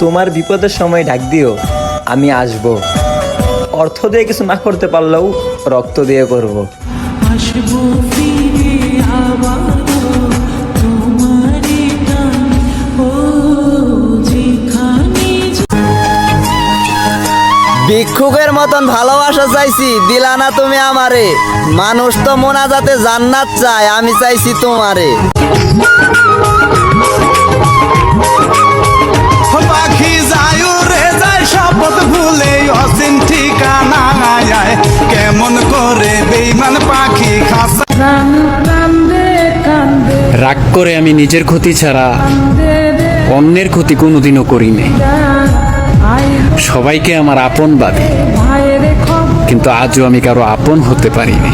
তোমার বিপদের সময় ডাক দিও আমি আসব। অর্থ দিয়ে কিছু না করতে পারলেও রক্ত দিয়ে করব। আসব ফিরে ভিক্ষুকের মতন ভালোবাসা চাইছি দিলা না তুমি আমারে। মানুষ তো মোনাজাতে জান্নাত চায় আমি চাইছি তোমারে। পাখি যায় রে যায় শপথ ভুলে অসীম ঠিকানা যায় কেমন করে বেইমান পাখি খাসা রাগ করে আমি নিজের ক্ষতি ছাড়া অন্যের ক্ষতি কোনোদিনও করি নাই। সবাইকে আমার আপন ভাবি কিন্তু আজও আমি কারও আপন হতে পারিনি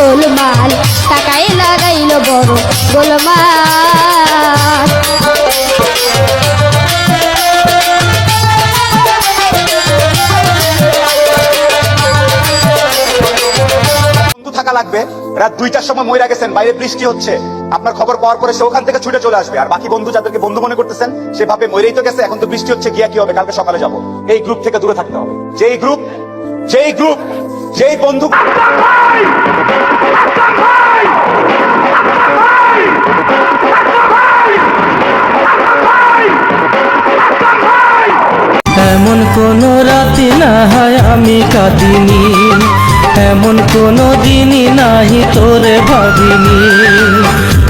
গোলমাল টাকায় লাগাইল বড় গোলমাল। রাত দুইটার সময় গেছেন, বাইরে বৃষ্টি হচ্ছে। আপনার খবর পরে সে ওখান থেকে ছুটে চলে আসবে। আর বাকি বন্ধু বন্ধু মনে করতেছেন তো গেছে, এখন তো বৃষ্টি হচ্ছে, গিয়া কি হবে? কালকে সকালে যাব। এই গ্রুপ থেকে দূরে থাকতে হবে। যেই গ্রুপ যেই গ্রুপ যেই বন্ধু এমন কোন রাতি না হয় আমি কাঁদিনি। এমন কোন দিনই নাহি তোরে ভাবিনি।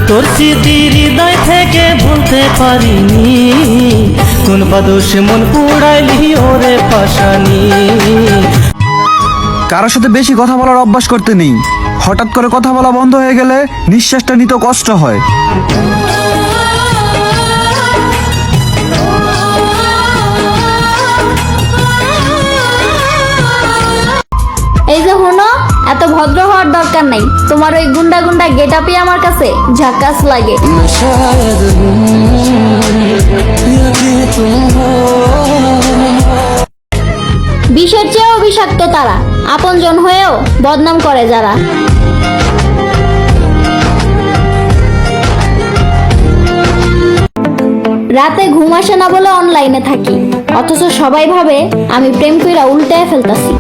তোর স্মৃতির হৃদয় থেকে ভুলতে পারিনি। কোন বাদোষ মন পুড়াইলি ওরে পাশানি। কারোর সাথে বেশি কথা বলার অভ্যাস করতে নেই। হঠাৎ করে কথা বলা বন্ধ হয়ে গেলে নিঃশ্বাসটা নিতে কষ্ট হয়। এই যে হুনো, এত ভদ্র হওয়ার দরকার নাই। তোমার ওই গুন্ডা গুন্ডা গেট আপই আমার কাছে, ঝাকাস লাগে। বিষের চেয়েও বিষাক্ত তারা। আপনজন হয়েও বদনাম করে যারা। রাতে ঘুম আসে না বলে অনলাইনে থাকি, অথচ সবাই ভাবে আমি প্রেম কইরা উল্টায় ফেলতাছি।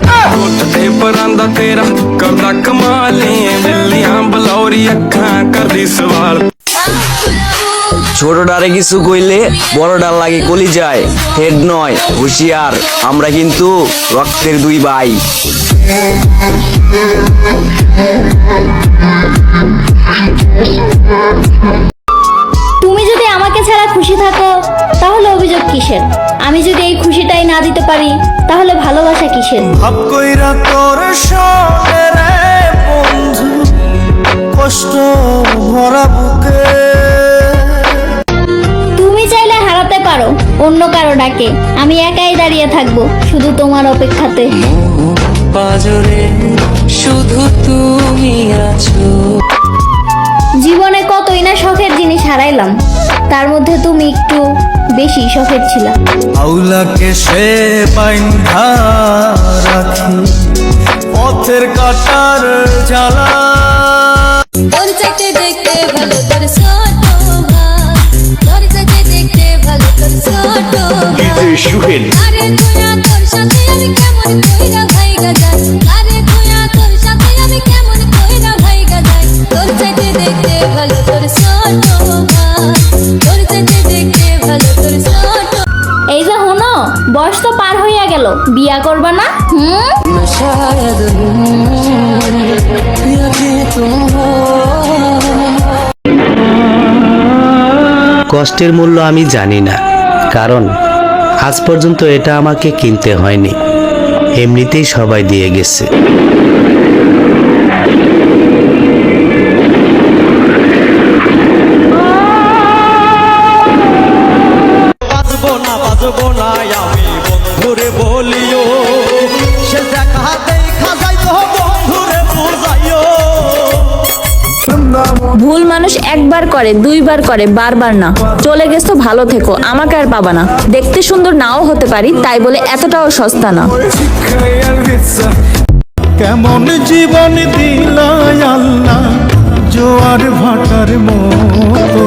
ছোট ডারে কিছু কইলে বড় ডাল লাগে কলি যায় হেড নয় হুঁশিয়ার। আমরা কিন্তু রক্তের দুই ভাই। তুমি যদি আমাকে ছাড়া খুশি থাকো তাহলে অভিযোগ কিসের? আমি যদি এই খুশিটাই না দিতে পারি তাহলে ভালোবাসা কিসের? তোর বন্ধু কষ্ট ভরা ডাকে আমি একাই দাঁড়িয়ে থাকব শুধু তোমার অপেক্ষাতে। পাজরে শুধু তুমি আছো। জীবনে কতই না শখের জিনিস হারাইলাম তার মধ্যে তুমি একটু বেশি শখের ছিলা। আউলাকে সে বাইন্ধা রাখি পথের কাটার জ্বালা। দেখতে ভালো সুহেল। এই যে হনো বয়স তো পার হইয়া গেল বিয়া করবা না? হুম? কষ্টের মূল্য আমি জানি না কারণ আজ পর্যন্ত এটা আমাকে কিনতে হয়নি। এমনিতেই সবাই দিয়ে গেছে। মানুষ একবার করে, দুইবার করে, বারবার না। চলে গেছো, ভালো থেকো। আমাকে আর পাবা না। দেখতে সুন্দর নাও হতে পারি, তাই বলে এতটাও সস্তা না। কেমন জীবন জোয়ার ভাটার মতো।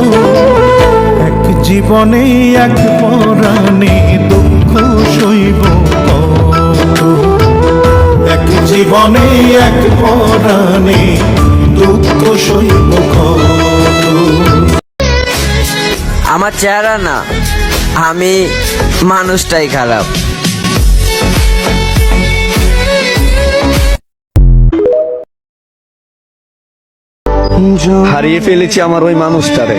এক জীবনে এক পরাণে দুঃখ সইব এক জীবনে এক পরাণে দুঃখ সইব আমার চেহারা না, আমি মানুষটাই খারাপ। হারিয়ে ফেলেছি আমার ওই মানুষটারে।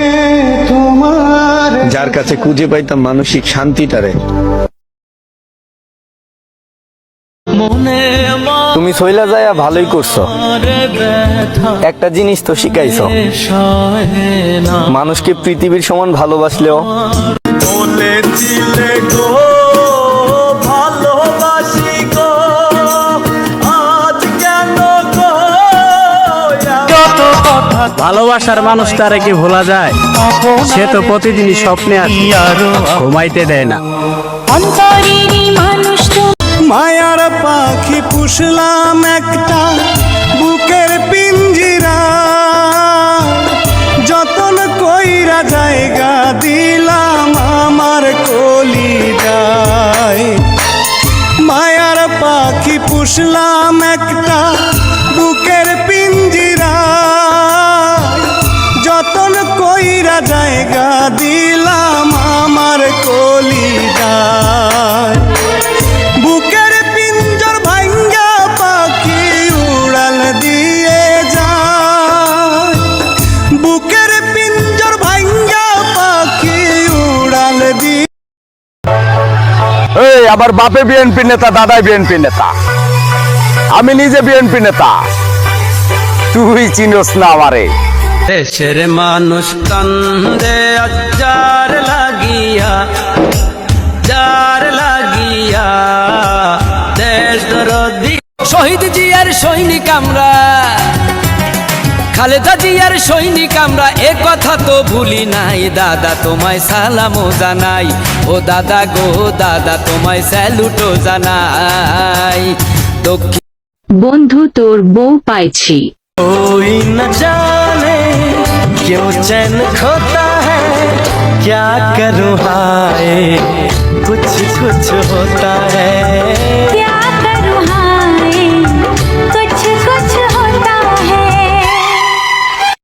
যার কাছে খুঁজে পাইতাম মানসিক শান্তিটারে। তুমি সইলা যায় ভালোই করছ। একটা জিনিস তো শিখাইছো। মানুষকে পৃথিবীর সমান ভালোবাসলেও ভালোবাসার মানুষটারে কি ভোলা যায় সে তো প্রতিদিনই স্বপ্নে আসে ঘুমাইতে দেয় না। মায়ার পাখি পুষলাম একটা বুকের পিঞ্জিরা। যতন কইরা জায়গা দিলাম আমার কলিজায়। মায়ার পাখি পুষলাম একটা বুকের আবার বাপে বিএনপি নেতা দাদাই বিএনপি নেতা। আমি নিজে বিএনপি নেতা। তুই চিনস না আমারে। দেশের মানুষ কান্দে আজার লাগিয়া যার লাগিয়া দেশ দরদি শহীদ জিয়ার সৈনিক আমরা। খালেদা জিয়ার সৈনিক আমরা এ কথা তো ভুলি নাই দাদা তোমায় সালামও জানাই ও দাদা গো দাদা তোমায় স্যালুটও জানাই দক্ষিণ বন্ধু তোর বউ পাইছি कोई न जाने क्यों चैन खोता है क्या करूँ हाय कुछ कुछ होता है